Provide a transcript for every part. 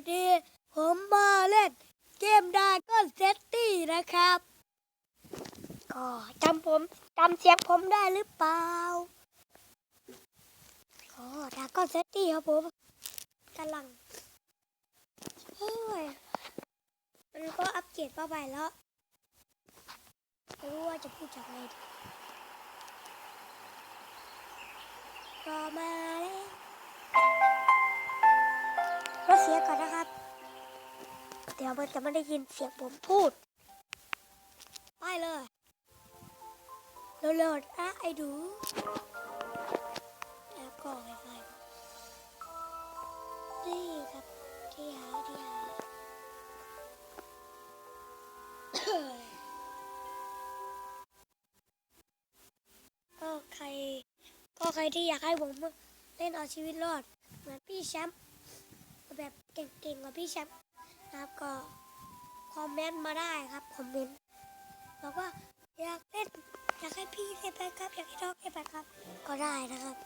วัสดี ผมมาเล่นเกมดาก้อนเซตตี้นะครับ ก็จำผมจำเสียงผมได้หรือเปล่าก็ดาก้อนเซตตี้ครับผมกำลังเฮ้ยมันก็อัปเกรดมาใหม่แล้วไม่รู้ว่าจะพูดจากไรดีก็มา ล้วรถเสียก่อนนะครับ เดี๋ยวมันจะไม่ได้ยินเสียงผมพูด ไปเลยเร็วๆนะไอ้ดูแล้วก็ไฟไฟนี่ครับที่หาที่หาก็ใครก็ใครที่อยากให้ผมเล่นเอาชีวิตรอด เหมือนพี่แชมป์ แบบเก่งๆกว่าพี่แชมป์นะครับก็คอมเมนต์มาได้ครับคอมเมนต์บอกว่าอยากเล่นอยากให้พี่เล่นไปครับอยากให้น้องเล่นไปครับ ก็ได้นะครับ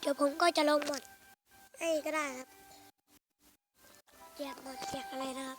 เดี๋ยวผมก็จะลงหมดให้ก็ได้ครับแจกหมดแจกอะไรนะครับ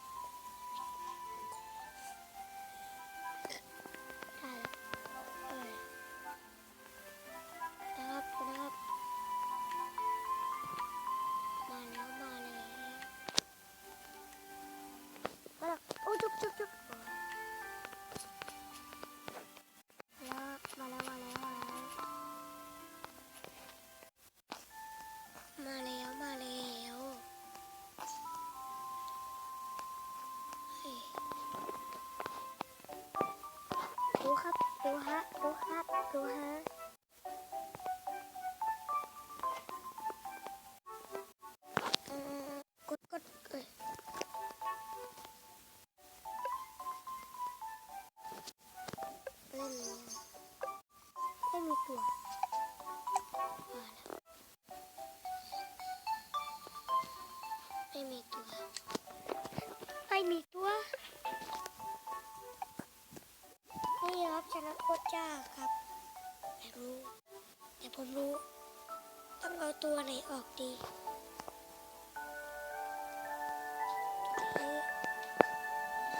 ครับ ดูฮะ ดูฮะ ดูฮะ ตรยากครับแต่รู้ แต่ผมรู้ ต้องเอาตัวไหนออกดี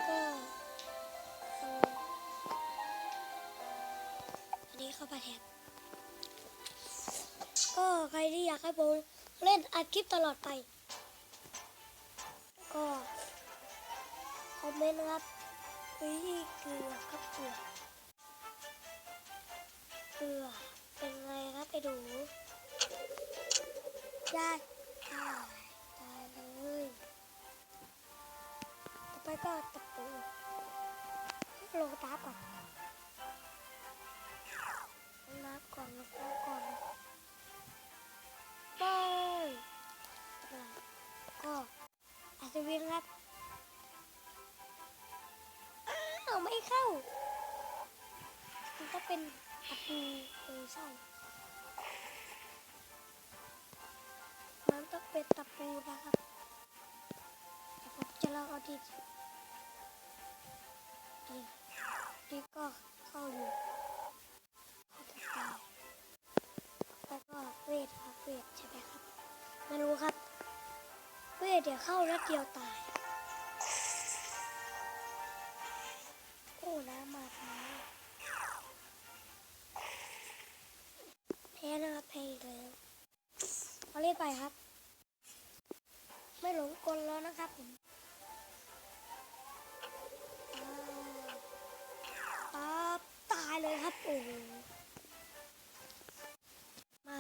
ก็อันนี้เข้าไปแทนก็ใครที่อยากให้ผมเล่นอัดคลิปตลอดไป ก็คอมเมนต์นะครับเฮ้ยเกลือครับเกลือ เกลือเป็นไงครับไปดูได้ได้ได้เลยต่อไปก็ตะปูลงน้ำก่อนลงน้ำก่อนลงน้ำก่อนไปก็อาจจะวียนครับอ้าวไม่เข้า ก็เป็นตะปูเออใช่มันต้องเป็นตะปูนะครับแต่ผมจะลองเอาดีดีดีก็เข้าอยู่เข้าตะปูแล้วก็เวทครับเวทใช่ไหมครับไม่รู้ครับเวทเดี๋ยวเข้าแล้วเดียวตาย เอาเรียกไปครับ ไม่หลงกลแล้วนะครับผมปั๊บตายเลยครับโอ้โหมา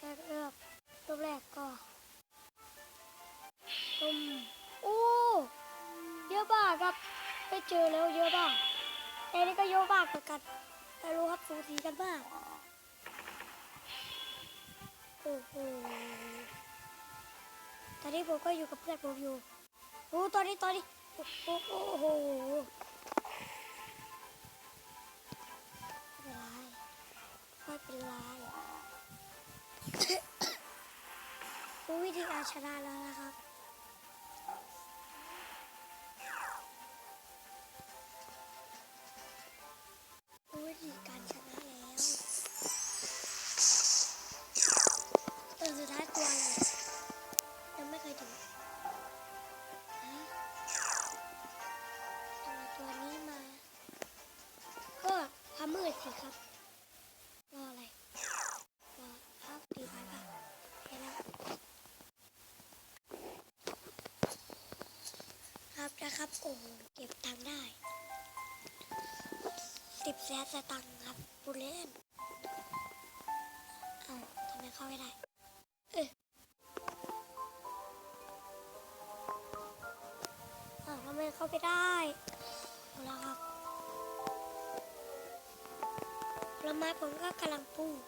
แรกเลือกตัวแรกก็ตุ่มโอ้เยอะมาครับไปเจอแล้วเยอะมาแต่นี่ก็เยอะมากเหมือนกันแต่รู้ครับสูสีกันมาก โอ้โหตอนนี้ผมก็อยู่กับเพื่อนผมอยู่โอ้ตอนนี้ตอนนี้โอ้โหไม่เป็นไรไม่เป็นไรวิธีการชนะแล้วนะครับ โอ้โหเก็บตังค์ได้สิบแสนสตังค์ครับบุเล่นเอ้าทำไมเข้าไม่ได้ เอ๊ะอ้าทำไมเข้าไม่ได้เอาละครับผลไม้ผมก็กำลังปลูก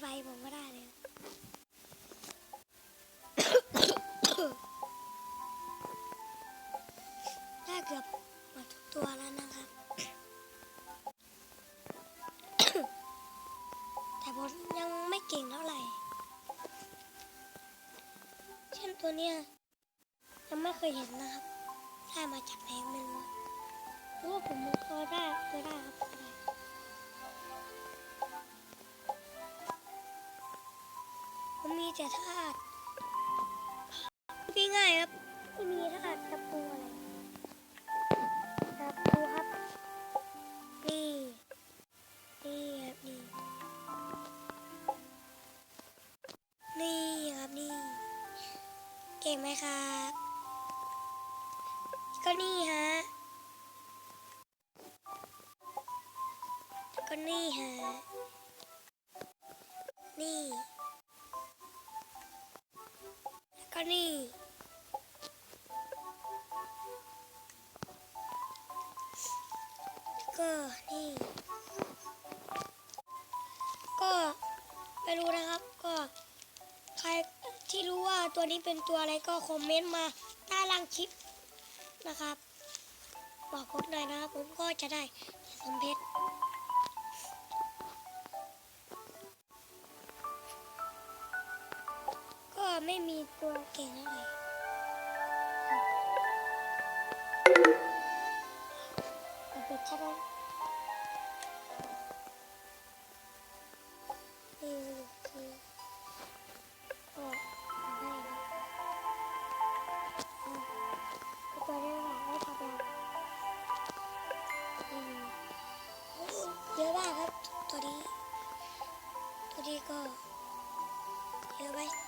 ไฟผมก็ได้เลยได้เกือบหมดทุกตัวแล้วนะครับ แต่ผมยังไม่เก่งเท่าไหร่ เช่นตัวเนี้ยยังไม่เคยเห็นนะครับ ได้มาจากไหนไม่รู้รือว่าผมเคยได้เคยได้ครับ มีแต่ธาตุง่ายครับไม่มีธาตุตะปูอะไรตะปูครับนี่นี่ครับนี่นี่ครับนี่เก่งไหมครับก็นี่ฮะก็นี่ฮะนี่ ก็นี่ก็นี่ ก็ไม่รู้นะครับ ก็ใครที่รู้ว่าตัวนี้เป็นตัวอะไรก็คอมเมนต์มาใต้ล่างคลิปนะครับ บอกผมหน่อยนะครับผมก็จะได้สมเพชร ก็ไม่มีตัวเก่งอะไรเอาไปใช่ไหมนี่คือก็ได้นะอืมตัวนี้ค่ะไม่ทำแล้วเยอะมากครับ ตัวนี้ ตัวนี้ก็เยอะไห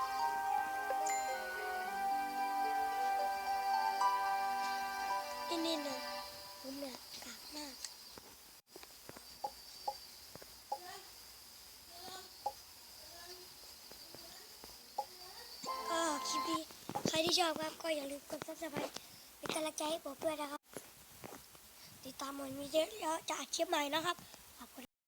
ที่ชอบครับก็อย่าลืมกดซับสไครต์เป็นกำลังใจให้ผมด้วยนะครับ ติดตามมันมีเยอะแล้วจะอัดคลิปใหม่นะครับ